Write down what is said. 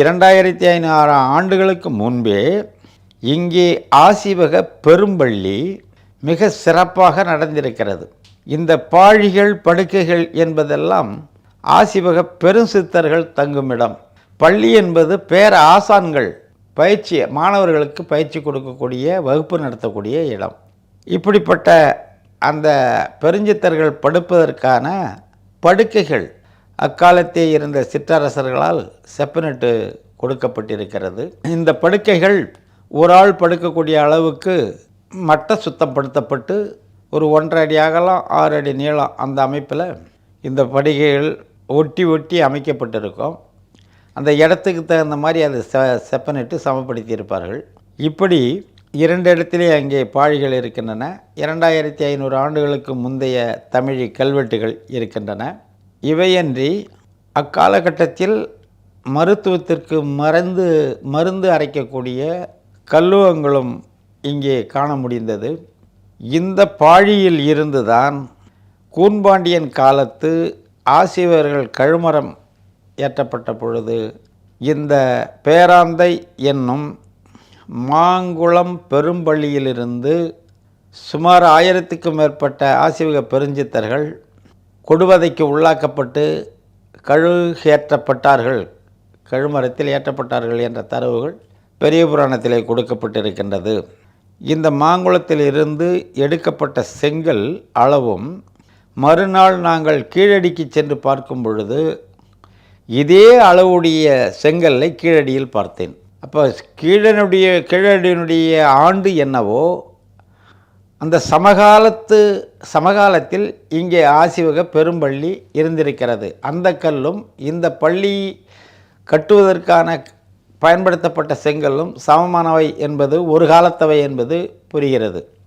இரண்டாயிரத்தி ஐநூறு ஆண்டுகளுக்கு முன்பே இங்கே ஆசிவக பெரும்பள்ளி மிக சிறப்பாக நடந்திருக்கிறது. இந்த பாழிகள் படுக்கைகள் என்பதெல்லாம் ஆசிவக பெருஞ்சித்தர்கள் தங்குமிடம் பள்ளி என்பது பேர ஆசான்கள் பயிற்சி மாணவர்களுக்கு பயிற்சி கொடுக்கக்கூடிய வகுப்பு நடத்தக்கூடிய இடம். இப்படிப்பட்ட அந்த பெருஞ்சித்தர்கள் படுப்பதற்கான படுக்கைகள் அக்காலத்தே இருந்த சிற்றரசர்களால் செப்பனிட்டு கொடுக்கப்பட்டிருக்கிறது. இந்த படுக்கைகள் ஒரு ஆள் படுக்கக்கூடிய அளவுக்கு மட்ட சுத்தப்படுத்தப்பட்டு ஒரு ஒன்றரை அடி அகலம் ஆறு அடி நீளம் அந்த அமைப்பில் இந்த படுகைகள் ஒட்டி ஒட்டி அமைக்கப்பட்டிருக்கும். அந்த இடத்துக்கு தகுந்த மாதிரி அதை செ செப்பனிட்டு சமப்படுத்தியிருப்பார்கள். இப்படி இரண்டு இடத்திலே அங்கே பாழிகள் இருக்கின்றன. இரண்டாயிரத்தி ஐநூறு ஆண்டுகளுக்கு முந்தைய தமிழ் கல்வெட்டுகள் இருக்கின்றன. இவையன்றி அக்காலகட்டத்தில் மருத்துவத்திற்கு மருந்து மருந்து அரைக்கக்கூடிய கல்லுவங்களும் இங்கே காண முடிந்தது. இந்த பாழியில் இருந்துதான் கூன்பாண்டியன் காலத்து ஆசிவர்கள் கழுமரம் ஏற்றப்பட்ட பொழுது இந்த பேராந்தை என்னும் மாங்குளம் பெரும்பள்ளியிலிருந்து சுமார் ஆயிரத்துக்கும் மேற்பட்ட ஆசிவக பெருஞ்சித்தர்கள் கொடுவதைக்கு உள்ளாக்கப்பட்டு கழுகேற்றப்பட்டார்கள். கழுமரத்தில் ஏற்றப்பட்டார்கள் என்ற தரவுகள் பெரிய புராணத்திலே கொடுக்கப்பட்டிருக்கின்றது. இந்த மாங்குளத்தில் இருந்து எடுக்கப்பட்ட செங்கல் அளவும் மறுநாள் நாங்கள் கீழடிக்கு சென்று பார்க்கும் பொழுது இதே அளவுடைய செங்கல்லை கீழடியில் பார்த்தேன். அப்போ கீழனுடைய கீழடியினுடைய ஆண்டு என்னவோ அந்த சமகாலத்து சமகாலத்தில் இங்கே ஆசிவக பெரும்பள்ளி இருந்திருக்கிறது. அந்த கல்லும் இந்த பள்ளி கட்டுவதற்கான பயன்படுத்தப்பட்ட செங்கல்லும் சமமானவை என்பது ஒரு காலத்தவை என்பது புரிகிறது.